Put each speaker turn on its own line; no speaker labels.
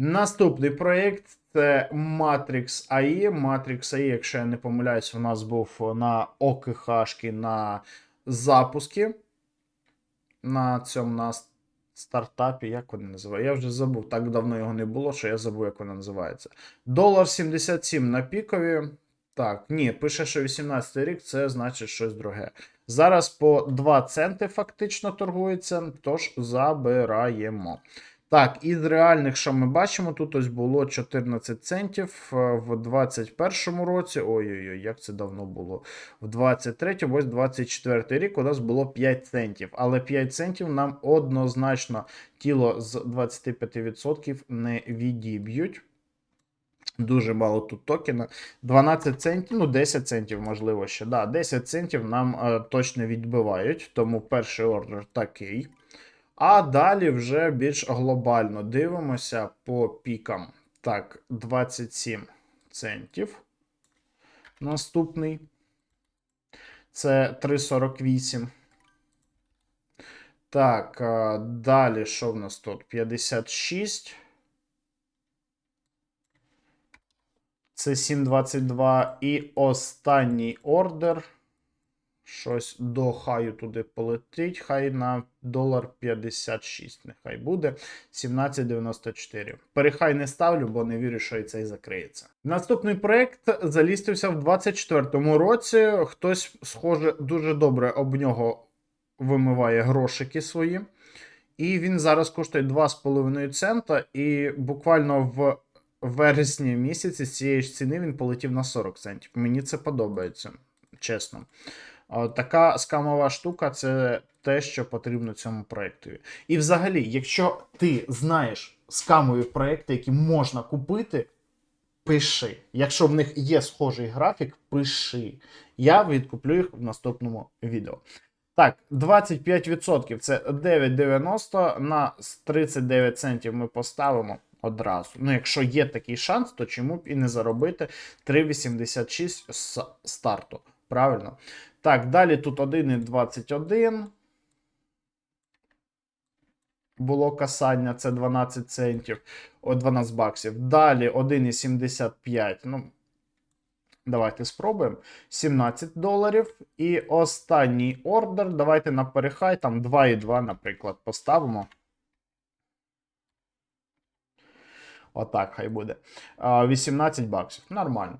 Наступний проєкт це Matrix AI. Matrix AI, якщо я не помиляюсь, у нас був на ОКХ на запуску. На цьому на стартапі, як вони називають? Я вже забув. Так давно його не було, що я забув, як воно називається. Долар 77 на пікові. Так, ні, пише, що 18 рік, це значить щось друге. Зараз по 2 центи фактично торгується, тож забираємо. Так, із реальних, що ми бачимо, тут ось було 14 центів е, в 21 році. Ой-ой-ой, як це давно було. В 23 ось 24 рік у нас було 5 центів. Але 5 центів нам однозначно тіло з 25% не відіб'ють. Дуже мало тут токена. 12 центів, ну 10 центів, можливо, ще. Да, 10 центів нам е, точно відбивають, тому перший ордер такий. А далі вже більш глобально дивимося по пікам. Так, 27 центів. Наступний. Це 3,48. Так, е, далі що в нас тут? 56. Це 7,22. І останній ордер. Щось до хаю туди полетить. Хай на долар 56. Нехай буде. 17,94. Перехай не ставлю, бо не вірю, що і цей закриється. Наступний проект залістився в 24-му році. Хтось, схоже, дуже добре об нього вимиває грошики свої. І він зараз коштує 2,5 цента. І буквально в вересні місяці з цієї ж ціни він полетів на 40 центів. Мені це подобається, чесно. Така скамова штука це те, що потрібно цьому проєктові. І взагалі, якщо ти знаєш скамові проєкти, які можна купити, пиши. Якщо в них є схожий графік, пиши. Я відкуплю їх в наступному відео. Так, 25% це 9,90 на 39 центів ми поставимо одразу. Ну, якщо є такий шанс, то чому б і не заробити 3,86 з старту. Правильно? Так, далі тут 1,21. Було касання, це 12 центів, о, 12 баксів. Далі 1,75. Ну, давайте спробуємо. 17 доларів. І останній ордер. Давайте на перехай, там 2,2, наприклад, поставимо. Отак хай буде. 18 баксів. Нормально.